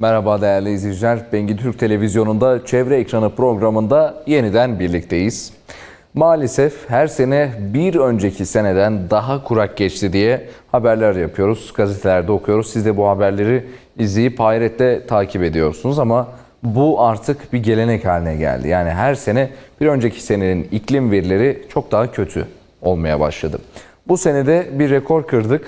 Merhaba değerli izleyiciler. Bengi Türk Televizyonu'nda Çevre Ekranı programında yeniden birlikteyiz. Maalesef her sene bir önceki seneden daha kurak geçti diye haberler yapıyoruz. Gazetelerde okuyoruz. Siz de bu haberleri izleyip hayretle takip ediyorsunuz ama bu artık bir gelenek haline geldi. Yani her sene bir önceki senenin iklim verileri çok daha kötü olmaya başladı. Bu senede bir rekor kırdık.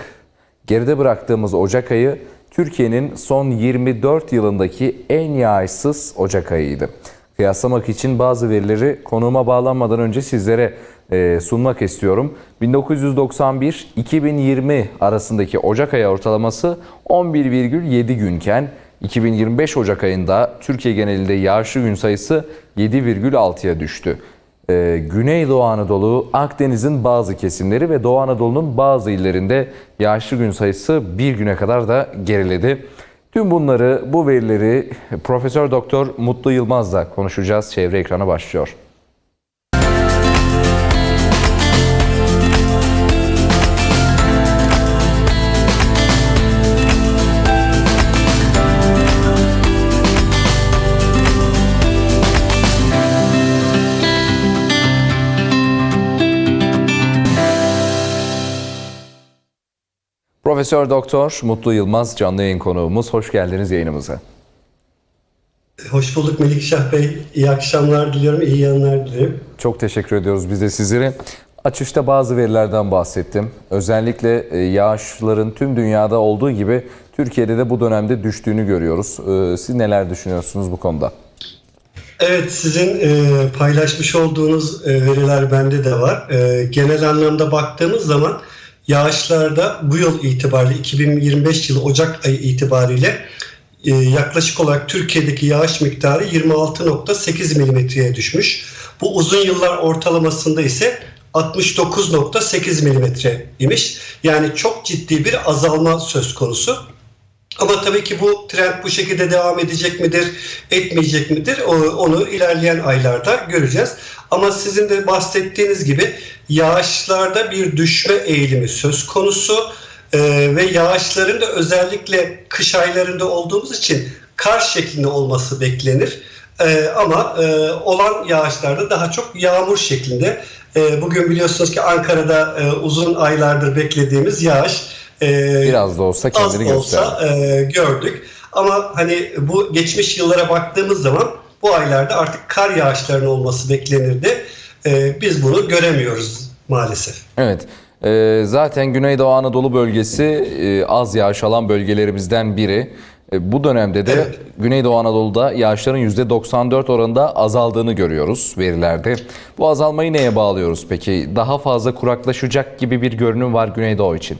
Geride bıraktığımız Ocak ayı Türkiye'nin son 24 yılındaki en yağışsız Ocak ayıydı. Kıyaslamak için bazı verileri konuğuma bağlanmadan önce sizlere e, sunmak istiyorum. 1991-2020 arasındaki Ocak ayı ortalaması 11,7 günken 2025 Ocak ayında Türkiye genelinde yağışlı gün sayısı 7,6'ya düştü. Ee, Güneydoğu Anadolu, Akdeniz'in bazı kesimleri ve Doğu Anadolu'nun bazı illerinde yağışlı gün sayısı bir güne kadar da geriledi. Tüm bunları, bu verileri Profesör Doktor Mutlu Yılmaz'la konuşacağız. Çevre ekranı başlıyor. Profesör Doktor Mutlu Yılmaz canlı yayın konuğumuz. Hoş geldiniz yayınımıza. Hoş bulduk Melikşah Bey. İyi akşamlar diliyorum, iyi yayınlar diliyorum. Çok teşekkür ediyoruz biz de sizlere. Açışta bazı verilerden bahsettim. Özellikle e, yağışların tüm dünyada olduğu gibi Türkiye'de de bu dönemde düştüğünü görüyoruz. Ee, Siz neler düşünüyorsunuz bu konuda? Evet, sizin e, paylaşmış olduğunuz e, veriler bende de var. E, genel anlamda baktığımız zaman yağışlarda bu yıl itibariyle 2025 yılı Ocak ayı itibariyle e, yaklaşık olarak Türkiye'deki yağış miktarı 26.8 milimetreye düşmüş. Bu uzun yıllar ortalamasında ise 69.8 milimetre imiş. Yani çok ciddi bir azalma söz konusu. Ama tabii ki bu trend bu şekilde devam edecek midir, etmeyecek midir onu ilerleyen aylarda göreceğiz. Ama sizin de bahsettiğiniz gibi yağışlarda bir düşme eğilimi söz konusu Ee, ve yağışların da özellikle kış aylarında olduğumuz için kar şeklinde olması beklenir. Ee, ama e, olan yağışlarda daha çok yağmur şeklinde. Ee, bugün biliyorsunuz ki Ankara'da e, uzun aylardır beklediğimiz yağış e, Biraz da olsa az kendini gösterdi. olsa e, gördük. Ama hani bu geçmiş yıllara baktığımız zaman bu aylarda artık kar yağışlarının olması beklenirdi. E, biz bunu göremiyoruz maalesef. Evet. e, Zaten Güneydoğu Anadolu bölgesi e, az yağış alan bölgelerimizden biri. E, Bu dönemde de Evet. Güneydoğu Anadolu'da yağışların %94 oranında azaldığını görüyoruz verilerde. Bu azalmayı neye bağlıyoruz peki? Daha fazla kuraklaşacak gibi bir görünüm var Güneydoğu için.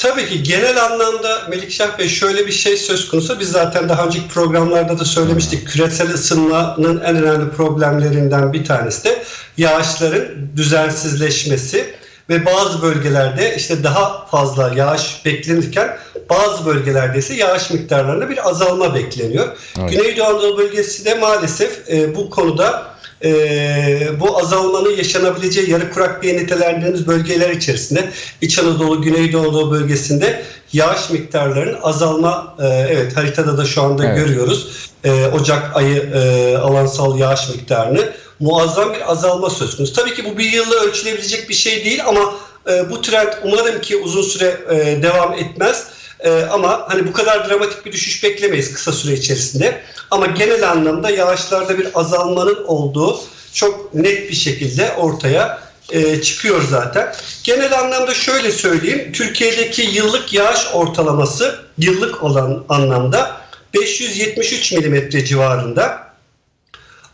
Tabii ki genel anlamda Melikşah Bey şöyle bir şey söz konusu. Biz zaten daha önceki programlarda da söylemiştik. Küresel ısınmanın en önemli problemlerinden bir tanesi de yağışların düzensizleşmesi ve bazı bölgelerde işte daha fazla yağış beklenirken bazı bölgelerde ise yağış miktarlarında bir azalma bekleniyor. Evet. Güneydoğu Anadolu bölgesi de maalesef e, bu konuda e, bu azalmanın yaşanabileceği yarı kurak diye nitelendirdiğimiz bölgeler içerisinde İç Anadolu, Güneydoğu bölgesinde yağış miktarlarının azalma e, evet haritada da şu anda Evet. görüyoruz. E, Ocak ayı e, alansal yağış miktarını muazzam bir azalma söz konusu. Tabii ki bu bir yılla ölçülebilecek bir şey değil ama e, bu trend umarım ki uzun süre e, devam etmez. Ee, ama hani bu kadar dramatik bir düşüş beklemeyiz kısa süre içerisinde. Ama genel anlamda yağışlarda bir azalmanın olduğu çok net bir şekilde ortaya e, çıkıyor zaten. Genel anlamda şöyle söyleyeyim. Türkiye'deki yıllık yağış ortalaması yıllık olan anlamda 573 milimetre civarında.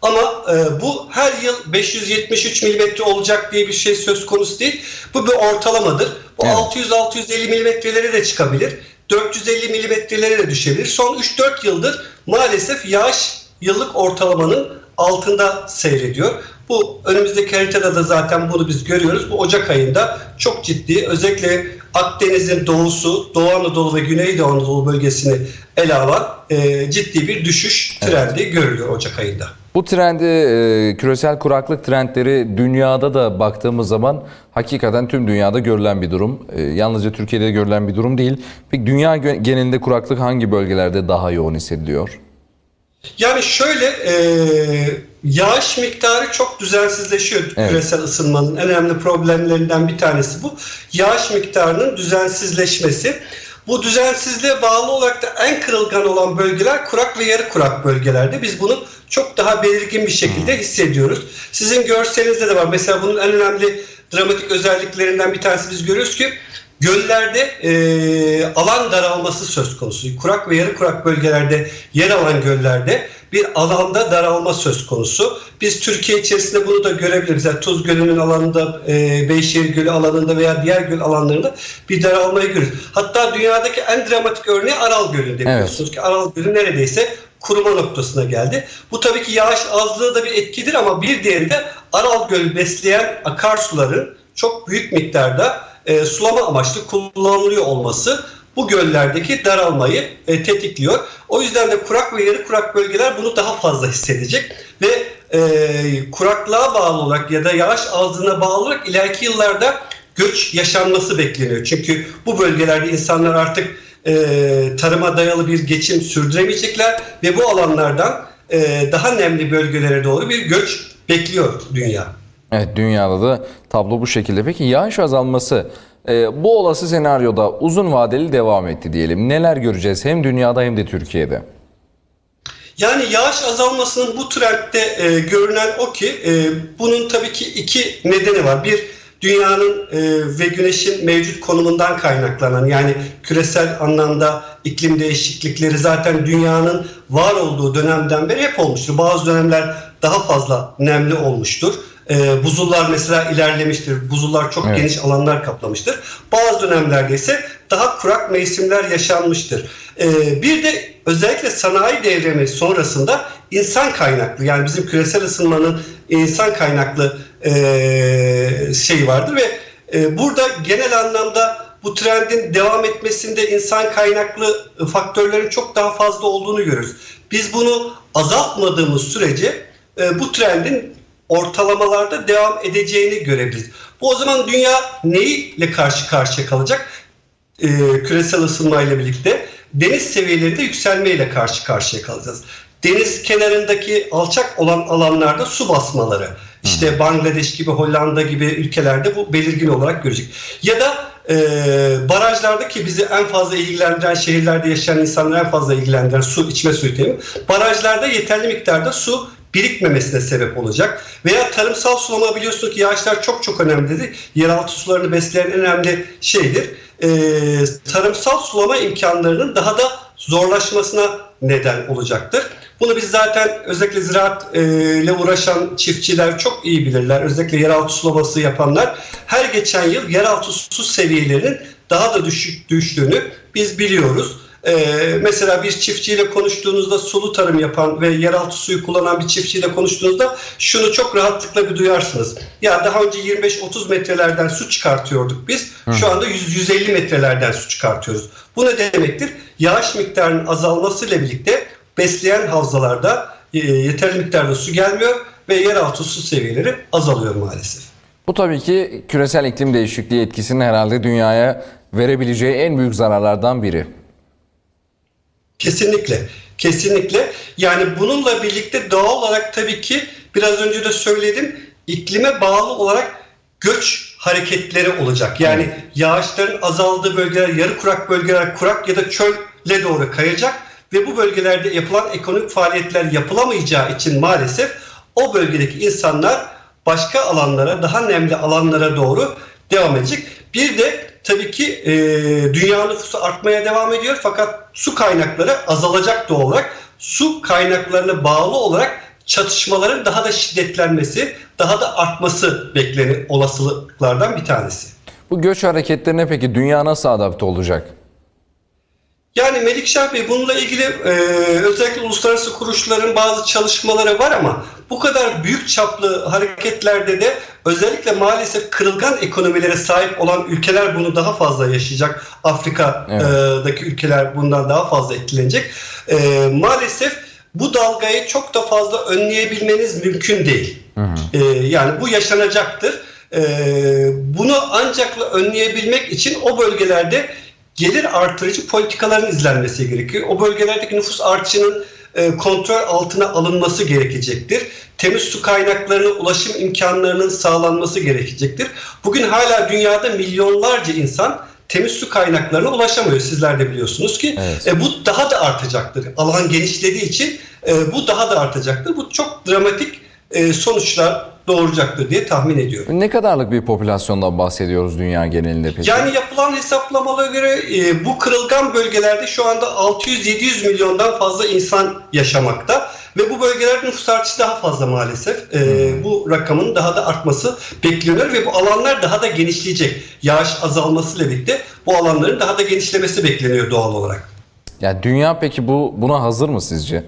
Ama e, bu her yıl 573 milimetre olacak diye bir şey söz konusu değil. Bu bir ortalamadır. Bu Evet. 600-650 milimetrelere de çıkabilir. 450 milimetrelere de düşebilir. Son 3-4 yıldır maalesef yağış yıllık ortalamanın altında seyrediyor. Bu önümüzdeki haritada da zaten bunu biz görüyoruz. Bu Ocak ayında çok ciddi özellikle Akdeniz'in doğusu, Doğu Anadolu ve Güneydoğu Anadolu bölgesini ele alan e, ciddi bir düşüş trendi görülüyor Ocak ayında. Bu trendi, e, küresel kuraklık trendleri dünyada da baktığımız zaman hakikaten tüm dünyada görülen bir durum. E, Yalnızca Türkiye'de görülen bir durum değil. Peki dünya genelinde kuraklık hangi bölgelerde daha yoğun hissediliyor? Yani şöyle e, yağış miktarı çok düzensizleşiyor Evet. küresel ısınmanın en önemli problemlerinden bir tanesi bu. Yağış miktarının düzensizleşmesi. Bu düzensizliğe bağlı olarak da en kırılgan olan bölgeler kurak ve yarı kurak bölgelerde. Biz bunu çok daha belirgin bir şekilde hissediyoruz. Sizin görselinizde de var. Mesela bunun en önemli dramatik özelliklerinden bir tanesi biz görüyoruz ki göllerde e, alan daralması söz konusu. Kurak ve yarı kurak bölgelerde yer alan göllerde bir alanda daralma söz konusu. Biz Türkiye içerisinde bunu da görebiliriz. Yani Tuz Gölü'nün alanında, e, Beyşehir Gölü alanında veya diğer göl alanlarında bir daralmayı görürüz. Hatta dünyadaki en dramatik örneği Aral Gölü'nde biliyorsunuz ki Aral Gölü neredeyse kuruma noktasına geldi. Bu tabii ki yağış azlığı da bir etkidir ama bir diğeri de Aral Gölü besleyen akarsuların çok büyük miktarda e, sulama amaçlı kullanılıyor olması bu göllerdeki daralmayı e, tetikliyor. O yüzden de kurak ve yarı kurak bölgeler bunu daha fazla hissedecek ve e, kuraklığa bağlı olarak ya da yağış azlığına bağlı olarak ileriki yıllarda göç yaşanması bekleniyor. Çünkü bu bölgelerde insanlar artık e, tarıma dayalı bir geçim sürdüremeyecekler ve bu alanlardan e, daha nemli bölgelere doğru bir göç bekliyor dünya. Evet dünyada da tablo bu şekilde. Peki yağış azalması e, bu olası senaryoda uzun vadeli devam etti diyelim. Neler göreceğiz hem dünyada hem de Türkiye'de? Yani yağış azalmasının bu trendde e, görünen o ki e, bunun tabii ki iki nedeni var. Bir dünyanın e, ve güneşin mevcut konumundan kaynaklanan yani küresel anlamda iklim değişiklikleri zaten dünyanın var olduğu dönemden beri hep olmuştur. Bazı dönemler daha fazla nemli olmuştur. E, buzullar mesela ilerlemiştir. Buzullar çok Evet. geniş alanlar kaplamıştır. Bazı dönemlerde ise daha kurak mevsimler yaşanmıştır. E, bir de özellikle sanayi devrimi sonrasında insan kaynaklı yani bizim küresel ısınmanın insan kaynaklı e, şey vardır ve e, burada genel anlamda bu trendin devam etmesinde insan kaynaklı faktörlerin çok daha fazla olduğunu görürüz. Biz bunu azaltmadığımız sürece e, bu trendin ortalamalarda devam edeceğini görebiliriz. Bu o zaman dünya neyle karşı karşıya kalacak? e, küresel ısınmayla birlikte deniz seviyelerinde yükselmeyle karşı karşıya kalacağız. Deniz kenarındaki alçak olan alanlarda su basmaları, işte Bangladeş gibi, Hollanda gibi ülkelerde bu belirgin olarak görecek. Ya da e, barajlarda ki bizi en fazla ilgilendiren şehirlerde yaşayan insanları en fazla ilgilendiren su, içme suyu temi. Barajlarda yeterli miktarda su birikmemesine sebep olacak. Veya tarımsal sulama biliyorsunuz ki yağışlar çok çok önemli dedik. Yeraltı sularını besleyen en önemli şeydir. Ee, tarımsal sulama imkanlarının daha da zorlaşmasına neden olacaktır. Bunu biz zaten özellikle ziraat e, ile uğraşan çiftçiler çok iyi bilirler. Özellikle yeraltı sulaması yapanlar her geçen yıl yeraltı su seviyelerinin daha da düşük düştüğünü biz biliyoruz. Ee, mesela bir çiftçiyle konuştuğunuzda sulu tarım yapan ve yeraltı suyu kullanan bir çiftçiyle konuştuğunuzda şunu çok rahatlıkla bir duyarsınız. Ya daha önce 25-30 metrelerden su çıkartıyorduk biz. Şu anda 100-150 metrelerden su çıkartıyoruz. Bu ne demektir? Yağış miktarının azalmasıyla birlikte besleyen havzalarda e, yeterli miktarda su gelmiyor ve yeraltı su seviyeleri azalıyor maalesef. Bu tabii ki küresel iklim değişikliği etkisinin herhalde dünyaya verebileceği en büyük zararlardan biri. Kesinlikle. Kesinlikle. Yani bununla birlikte doğal olarak tabii ki biraz önce de söyledim iklime bağlı olarak göç hareketleri olacak. Yani yağışların azaldığı bölgeler, yarı kurak bölgeler kurak ya da çölle doğru kayacak ve bu bölgelerde yapılan ekonomik faaliyetler yapılamayacağı için maalesef o bölgedeki insanlar başka alanlara, daha nemli alanlara doğru devam edecek. Bir de tabii ki e, dünya nüfusu artmaya devam ediyor fakat su kaynakları azalacak doğal olarak. Su kaynaklarına bağlı olarak çatışmaların daha da şiddetlenmesi, daha da artması beklenen olasılıklardan bir tanesi. Bu göç hareketlerine peki dünya nasıl adapte olacak? Yani Melikşah Bey bununla ilgili e, özellikle uluslararası kuruluşların bazı çalışmaları var ama bu kadar büyük çaplı hareketlerde de özellikle maalesef kırılgan ekonomilere sahip olan ülkeler bunu daha fazla yaşayacak. Afrika'daki ülkeler bundan daha fazla etkilenecek. E, maalesef bu dalgayı çok da fazla önleyebilmeniz mümkün değil. Ee, yani bu yaşanacaktır. Ee, bunu ancak önleyebilmek için o bölgelerde gelir artırıcı politikaların izlenmesi gerekiyor. O bölgelerdeki nüfus artışının e, kontrol altına alınması gerekecektir. Temiz su kaynaklarına ulaşım imkanlarının sağlanması gerekecektir. Bugün hala dünyada milyonlarca insan temiz su kaynaklarına ulaşamıyor. Sizler de biliyorsunuz ki Evet. e, bu daha da artacaktır. Alan genişlediği için e, bu daha da artacaktır. Bu çok dramatik e, sonuçlar doğuracaktır diye tahmin ediyorum. Ne kadarlık bir popülasyondan bahsediyoruz dünya genelinde peki? Yani yapılan hesaplamalara göre e, bu kırılgan bölgelerde şu anda 600-700 milyondan fazla insan yaşamakta. Ve bu bölgelerde nüfus artışı daha fazla maalesef. E, bu rakamın daha da artması bekleniyor ve bu alanlar daha da genişleyecek. Yağış azalmasıyla birlikte bu alanların daha da genişlemesi bekleniyor doğal olarak. Yani dünya peki bu buna hazır mı sizce?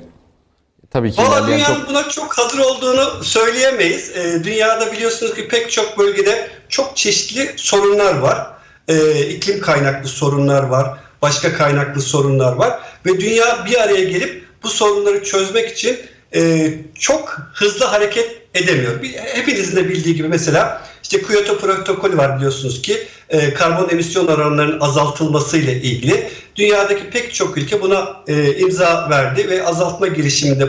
Tabii ki Valla dünyanın çok buna çok hazır olduğunu söyleyemeyiz. Ee, dünyada biliyorsunuz ki pek çok bölgede çok çeşitli sorunlar var. Ee, iklim kaynaklı sorunlar var, başka kaynaklı sorunlar var. Ve dünya bir araya gelip bu sorunları çözmek için e, çok hızlı hareket edemiyor. Hepinizin de bildiği gibi mesela işte Kyoto protokolü var biliyorsunuz ki e, karbon emisyon oranlarının azaltılması ile ilgili. Dünyadaki pek çok ülke buna e, imza verdi ve azaltma girişiminde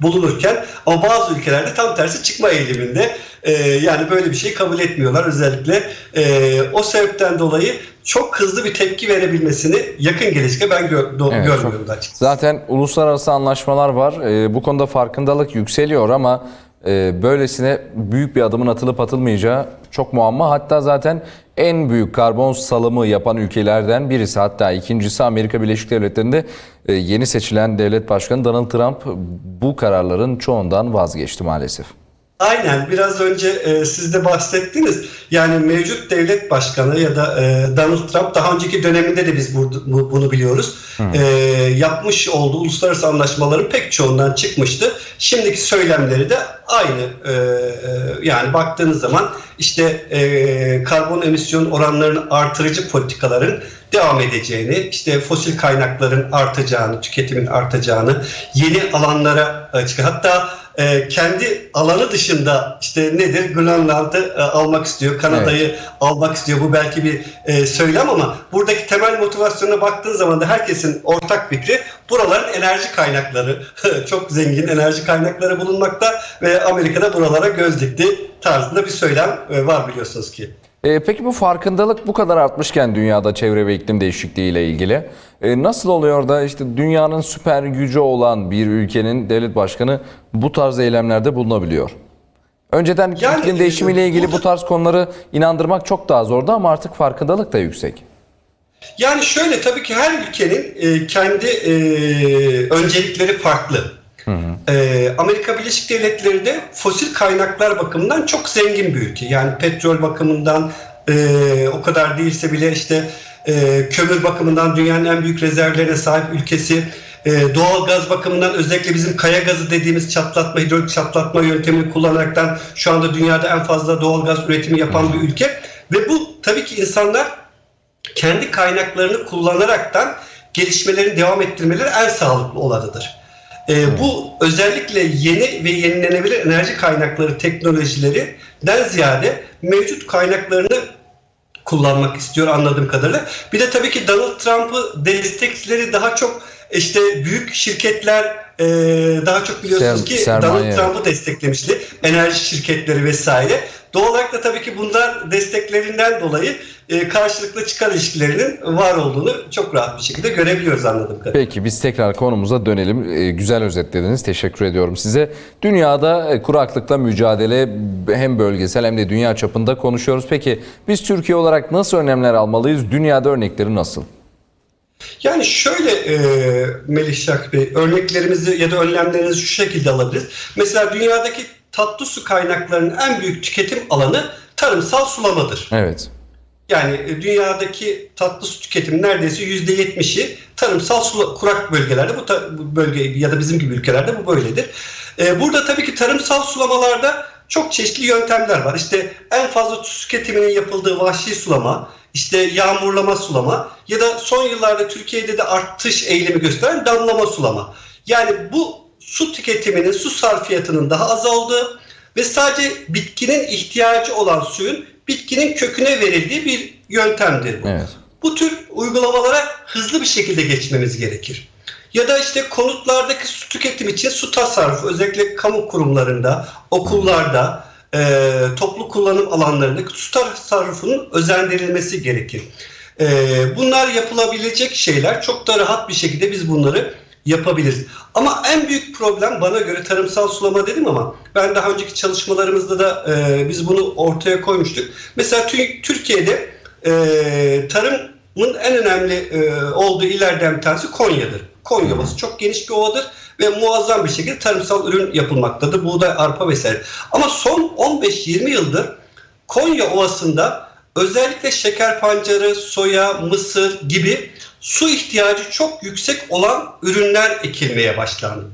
bulunurken ama bazı ülkelerde tam tersi çıkma eğiliminde E, yani böyle bir şey kabul etmiyorlar özellikle e, o sebepten dolayı çok hızlı bir tepki verebilmesini yakın gelecekte ben gö- do- Evet, görmüyorum da açıkçası. Zaten uluslararası anlaşmalar var. Ee, bu konuda farkındalık yükseliyor ama e, böylesine büyük bir adımın atılıp atılmayacağı çok muamma. Hatta zaten en büyük karbon salımı yapan ülkelerden birisi hatta ikincisi Amerika Birleşik Devletleri'nde e, yeni seçilen devlet başkanı Donald Trump bu kararların çoğundan vazgeçti maalesef. Aynen biraz önce e, siz de bahsettiniz. Yani mevcut devlet başkanı ya da e, Donald Trump daha önceki döneminde de biz burada, bu- bunu biliyoruz. E, yapmış olduğu uluslararası anlaşmaların pek çoğundan çıkmıştı. Şimdiki söylemleri de aynı. E, e, yani baktığınız zaman işte e, karbon emisyon oranlarının artırıcı politikaların devam edeceğini, işte fosil kaynakların artacağını, tüketimin artacağını, yeni alanlara e, çıkıyor. Hatta e, kendi alanı dışında işte nedir Grönland'ı e, almak istiyor, Kanada'yı almak istiyor. Bu belki bir e, söylem ama buradaki temel motivasyona baktığın zaman da herkesin ortak fikri buraların enerji kaynakları çok zengin enerji kaynakları bulunmakta ve Amerika'da buralara göz dikti tarzında bir söylem e, var biliyorsunuz ki. E, peki bu farkındalık bu kadar artmışken dünyada çevre ve iklim değişikliği ile ilgili e, nasıl oluyor da işte dünyanın süper gücü olan bir ülkenin devlet başkanı bu tarz eylemlerde bulunabiliyor? Önceden Yani, iklim değişimiyle ilgili burada- bu tarz konuları inandırmak çok daha zordu ama artık farkındalık da yüksek. Yani şöyle tabii ki her ülkenin e, kendi e, öncelikleri farklı. E, Amerika Birleşik Devletleri de fosil kaynaklar bakımından çok zengin bir ülke. Yani petrol bakımından e, o kadar değilse bile işte e, kömür bakımından dünyanın en büyük rezervlerine sahip ülkesi. E, doğal gaz bakımından özellikle bizim kaya gazı dediğimiz çatlatma, hidrolik çatlatma yöntemini kullanaraktan şu anda dünyada en fazla doğal gaz üretimi yapan bir ülke. Ve bu tabii ki insanlar kendi kaynaklarını kullanaraktan gelişmelerini devam ettirmeleri en sağlıklı olanıdır. Ee, bu özellikle yeni ve yenilenebilir enerji kaynakları teknolojilerinden ziyade mevcut kaynaklarını kullanmak istiyor anladığım kadarıyla. Bir de tabii ki Donald Trump'ı destekçileri daha çok işte büyük şirketler e, daha çok biliyorsunuz Ser- ki sermaye. Donald Trump'ı desteklemişti. Enerji şirketleri vesaire. Doğal olarak da tabii ki bunlar desteklerinden dolayı e, karşılıklı çıkar ilişkilerinin var olduğunu çok rahat bir şekilde görebiliyoruz anladığım kadarıyla. Peki biz tekrar konumuza dönelim. E, güzel özetlediniz. Teşekkür ediyorum size. Dünyada e, kuraklıkla mücadele hem bölgesel hem de dünya çapında konuşuyoruz. Peki biz Türkiye olarak nasıl önlemler almalıyız? Dünyada örnekleri nasıl? Yani şöyle e, Melih Şak Bey, örneklerimizi ya da önlemlerimizi şu şekilde alabiliriz. Mesela dünyadaki tatlı su kaynaklarının en büyük tüketim alanı tarımsal sulamadır. Evet. Yani e, dünyadaki tatlı su tüketimi neredeyse %70'i tarımsal su kurak bölgelerde bu, ta- bu bölge ya da bizim gibi ülkelerde bu böyledir. E, burada tabii ki tarımsal sulamalarda çok çeşitli yöntemler var. İşte en fazla su tüketiminin yapıldığı vahşi sulama, işte yağmurlama sulama ya da son yıllarda Türkiye'de de artış eğilimi gösteren damlama sulama. Yani bu su tüketiminin, su sarfiyatının daha az olduğu ve sadece bitkinin ihtiyacı olan suyun bitkinin köküne verildiği bir yöntemdir bu. Evet. Bu tür uygulamalara hızlı bir şekilde geçmemiz gerekir. Ya da işte konutlardaki su tüketim için su tasarrufu özellikle kamu kurumlarında, okullarda, e, toplu kullanım alanlarındaki su tasarrufunun özendirilmesi gerekir. E, bunlar yapılabilecek şeyler. Çok da rahat bir şekilde biz bunları yapabiliriz. Ama en büyük problem bana göre tarımsal sulama dedim ama ben daha önceki çalışmalarımızda da e, biz bunu ortaya koymuştuk. Mesela tü- Türkiye'de e, tarımın en önemli e, olduğu illerden bir tanesi Konya'dır. Konya Ovası çok geniş bir ovadır ve muazzam bir şekilde tarımsal ürün yapılmaktadır. Buğday, arpa vesaire. Ama son 15-20 yıldır Konya Ovası'nda özellikle şeker pancarı, soya, mısır gibi su ihtiyacı çok yüksek olan ürünler ekilmeye başlandı.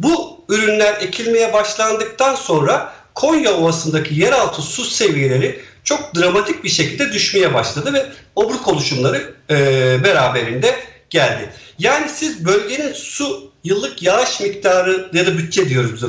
Bu ürünler ekilmeye başlandıktan sonra Konya Ovası'ndaki yeraltı su seviyeleri çok dramatik bir şekilde düşmeye başladı ve obruk oluşumları e, beraberinde geldi. Yani siz bölgenin su yıllık yağış miktarı ya da bütçe diyoruz biz.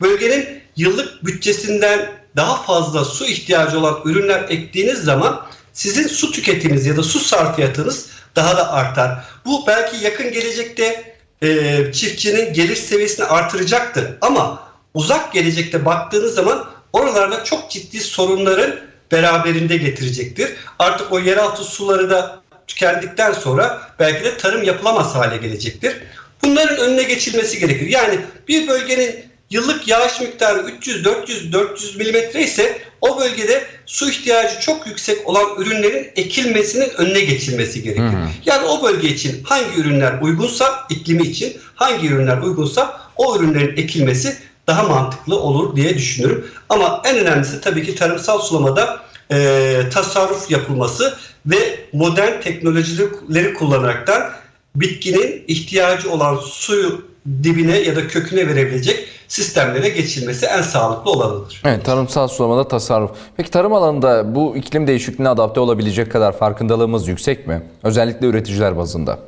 Bölgenin yıllık bütçesinden daha fazla su ihtiyacı olan ürünler ektiğiniz zaman sizin su tüketiminiz ya da su sarfiyatınız daha da artar. Bu belki yakın gelecekte e, çiftçinin gelir seviyesini artıracaktır. Ama uzak gelecekte baktığınız zaman oralarda çok ciddi sorunların beraberinde getirecektir. Artık o yeraltı suları da tükendikten sonra belki de tarım yapılamaz hale gelecektir. Bunların önüne geçilmesi gerekir. Yani bir bölgenin yıllık yağış miktarı 300, 400, 400 milimetre ise o bölgede su ihtiyacı çok yüksek olan ürünlerin ekilmesinin önüne geçilmesi gerekir. Hı. Yani o bölge için hangi ürünler uygunsa iklimi için hangi ürünler uygunsa o ürünlerin ekilmesi daha mantıklı olur diye düşünüyorum. Ama en önemlisi tabii ki tarımsal sulamada e, tasarruf yapılması ve modern teknolojileri kullanaraktan bitkinin ihtiyacı olan suyu dibine ya da köküne verebilecek sistemlere geçilmesi en sağlıklı olanıdır. Evet, tarımsal sulamada tasarruf. Peki tarım alanında bu iklim değişikliğine adapte olabilecek kadar farkındalığımız yüksek mi? Özellikle üreticiler bazında.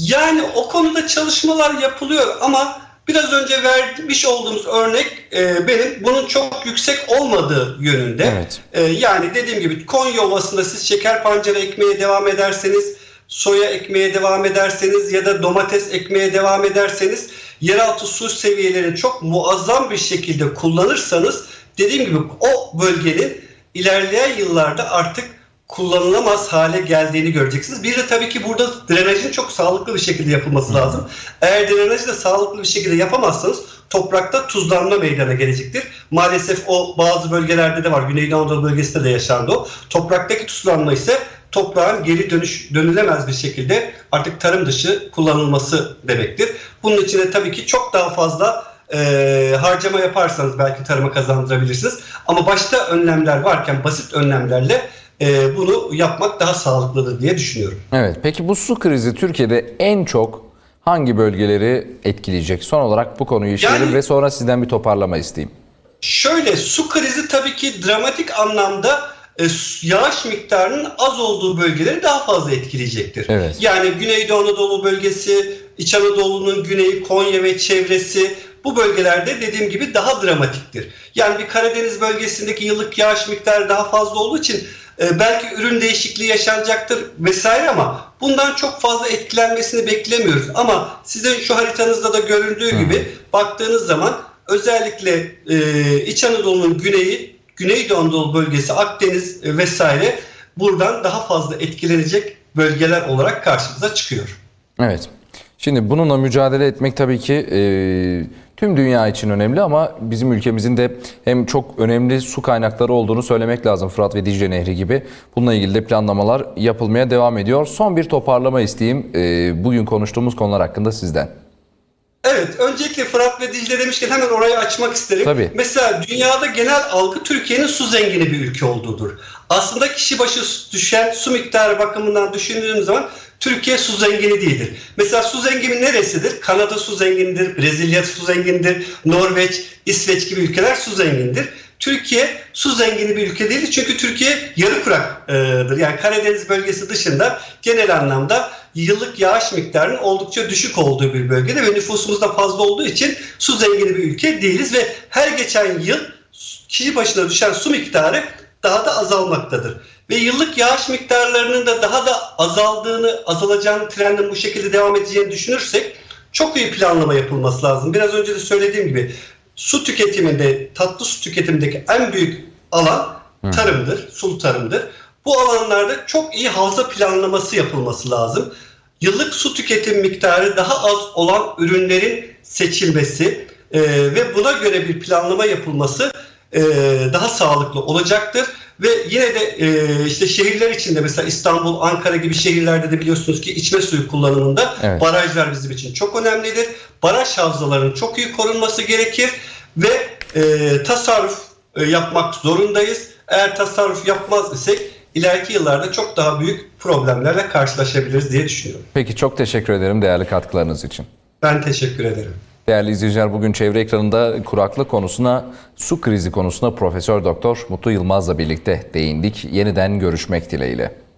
Yani o konuda çalışmalar yapılıyor ama biraz önce vermiş olduğumuz örnek e, benim bunun çok yüksek olmadığı yönünde. Evet. E, yani dediğim gibi Konya Ovası'nda siz şeker pancarı ekmeye devam ederseniz, soya ekmeye devam ederseniz ya da domates ekmeye devam ederseniz yeraltı su seviyelerini çok muazzam bir şekilde kullanırsanız dediğim gibi o bölgenin ilerleyen yıllarda artık kullanılamaz hale geldiğini göreceksiniz. Bir de tabii ki burada drenajın çok sağlıklı bir şekilde yapılması lazım. Eğer drenajı da sağlıklı bir şekilde yapamazsanız toprakta tuzlanma meydana gelecektir. Maalesef o bazı bölgelerde de var. Güneydoğu Anadolu bölgesinde de yaşandı o. Topraktaki tuzlanma ise toprağın geri dönüş dönülemez bir şekilde artık tarım dışı kullanılması demektir. Bunun için de tabii ki çok daha fazla e, harcama yaparsanız belki tarıma kazandırabilirsiniz. Ama başta önlemler varken basit önlemlerle e, bunu yapmak daha sağlıklıdır diye düşünüyorum. Evet, peki bu su krizi Türkiye'de en çok hangi bölgeleri etkileyecek? Son olarak bu konuyu işleyelim Yani- ve sonra sizden bir toparlama isteyeyim. Şöyle su krizi tabii ki dramatik anlamda e, yağış miktarının az olduğu bölgeleri daha fazla etkileyecektir. Evet. Yani Güneydoğu Anadolu bölgesi, İç Anadolu'nun güneyi, Konya ve çevresi bu bölgelerde dediğim gibi daha dramatiktir. Yani bir Karadeniz bölgesindeki yıllık yağış miktarı daha fazla olduğu için e, belki ürün değişikliği yaşanacaktır vesaire ama bundan çok fazla etkilenmesini beklemiyoruz. Ama sizin şu haritanızda da görüldüğü gibi baktığınız zaman özellikle e, İç Anadolu'nun güneyi, Güneydoğu Anadolu bölgesi, Akdeniz e, vesaire buradan daha fazla etkilenecek bölgeler olarak karşımıza çıkıyor. Evet. Şimdi bununla mücadele etmek tabii ki e, tüm dünya için önemli ama bizim ülkemizin de hem çok önemli su kaynakları olduğunu söylemek lazım. Fırat ve Dicle Nehri gibi. Bununla ilgili de planlamalar yapılmaya devam ediyor. Son bir toparlama isteyeyim e, bugün konuştuğumuz konular hakkında sizden. Evet, öncelikle Fırat ve Dicle demişken hemen orayı açmak isterim. Tabii. Mesela dünyada genel algı Türkiye'nin su zengini bir ülke olduğudur. Aslında kişi başı düşen su miktarı bakımından düşündüğümüz zaman Türkiye su zengini değildir. Mesela su zengini neresidir? Kanada su zengindir, Brezilya su zengindir, Norveç, İsveç gibi ülkeler su zengindir. Türkiye su zengini bir ülke değil çünkü Türkiye yarı kuraktır. Yani Karadeniz bölgesi dışında genel anlamda yıllık yağış miktarının oldukça düşük olduğu bir bölgede ve nüfusumuz da fazla olduğu için su zengini bir ülke değiliz ve her geçen yıl kişi başına düşen su miktarı daha da azalmaktadır. Ve yıllık yağış miktarlarının da daha da azaldığını, azalacağını, trendin bu şekilde devam edeceğini düşünürsek çok iyi planlama yapılması lazım. Biraz önce de söylediğim gibi su tüketiminde, tatlı su tüketimindeki en büyük alan tarımdır, sulu tarımdır. Bu alanlarda çok iyi havza planlaması yapılması lazım. Yıllık su tüketim miktarı daha az olan ürünlerin seçilmesi e, ve buna göre bir planlama yapılması e, daha sağlıklı olacaktır. Ve yine de e, işte şehirler içinde mesela İstanbul, Ankara gibi şehirlerde de biliyorsunuz ki içme suyu kullanımında Evet. barajlar bizim için çok önemlidir. Baraj havzalarının çok iyi korunması gerekir ve e, tasarruf e, yapmak zorundayız. Eğer tasarruf yapmaz isek ileriki yıllarda çok daha büyük problemlerle karşılaşabiliriz diye düşünüyorum. Peki çok teşekkür ederim değerli katkılarınız için. Ben teşekkür ederim. Değerli izleyiciler bugün çevre ekranında kuraklık konusuna, su krizi konusuna Profesör Doktor Mutlu Yılmaz'la birlikte değindik. Yeniden görüşmek dileğiyle.